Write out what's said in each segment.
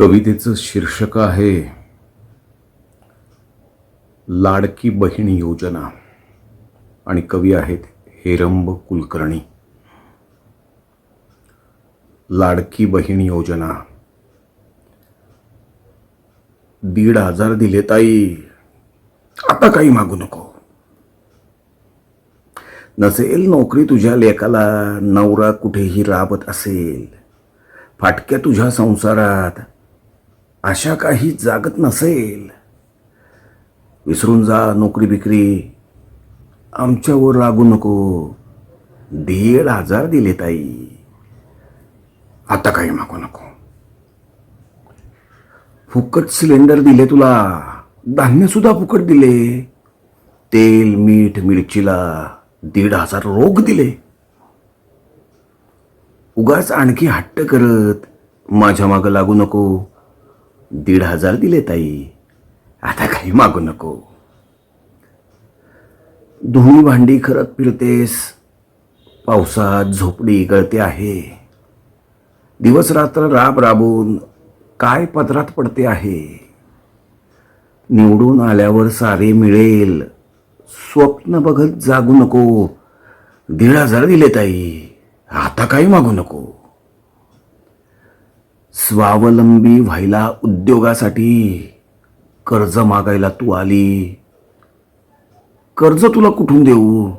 कवितेचं शीर्षक आहे लाडकी बहीण योजना. आणि कवी आहेत हेरंब कुलकर्णी. लाडकी बहीण योजना. दीड हजार दिले ताई. आता काही मागू नको. नसेल नोकरी तुझ्या लेकाला नवरा कुठेही राबत असेल. फाटक्या तुझ्या संसारात आशा काही जागत नसेल. विसरून जा नोकरी बिकरी. आमच्यावर रागू नको. दीड हजार दिले ताई. आता काही मागू नको. फुकट सिलेंडर दिले तुला. धान्य सुद्धा फुकट दिले. तेल मीठ मिरचीला दीड हजार रोग दिले. उगाच आणखी हट्ट करत माझ्या मागं लागू नको. दीड हजार दिले ताई. आता काही मागू नको. धुळी भांडी खरत फिरतेस पावसात झोपडी गळते आहे. दिवस रात्र राब राबून काय पदरात पडते आहे? निवडून आल्यावर सारे मिळेल. स्वप्न बघत जागू नको. दीड हजार दिले ताई. आता काही मागू नको. स्वावलंबी व्हायला उद्योगासाठी कर्ज मागायला तू आली. कर्ज तुला कुठून देऊ?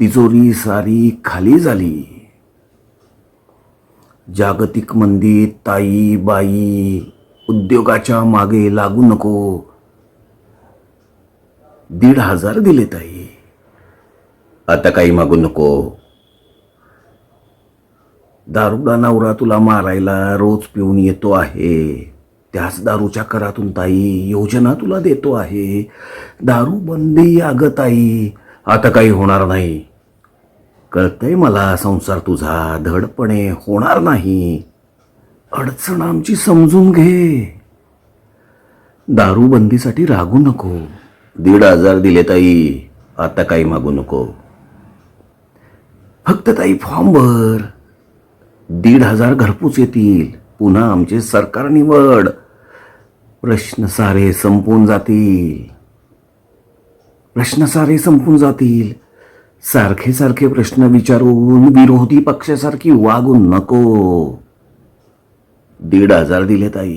तिजोरी सारी खाली झाली. जागतिक मंदीत ताई बाई उद्योगाच्या मागे लागू नको. दीड हजार दिले ताई. आता काही मागू नको. दारुडा नवरा तुला मारायला रोज पिऊन येतो आहे. त्याच दारूच्या करातून ताई योजना तुला देतो आहे. दारू बंदी अगं ताई आता काही होणार नाही. कळतंय मला संसार तुझा धडपणे होणार नाही. अडचण आमची समजून घे. दारूबंदीसाठी रागू नको. दीड हजार दिले ताई आता काही मागू नको. फक्त ताई फॉर्म भर. दीड हजार घरपूस येतील. पुन्हा आमचे सरकार निवड. प्रश्न सारे संपून जातील. प्रश्न सारे संपून जातील. सारखे सारखे प्रश्न विचारून विरोधी पक्षासारखी वागू नको. दीड हजार दिले ताई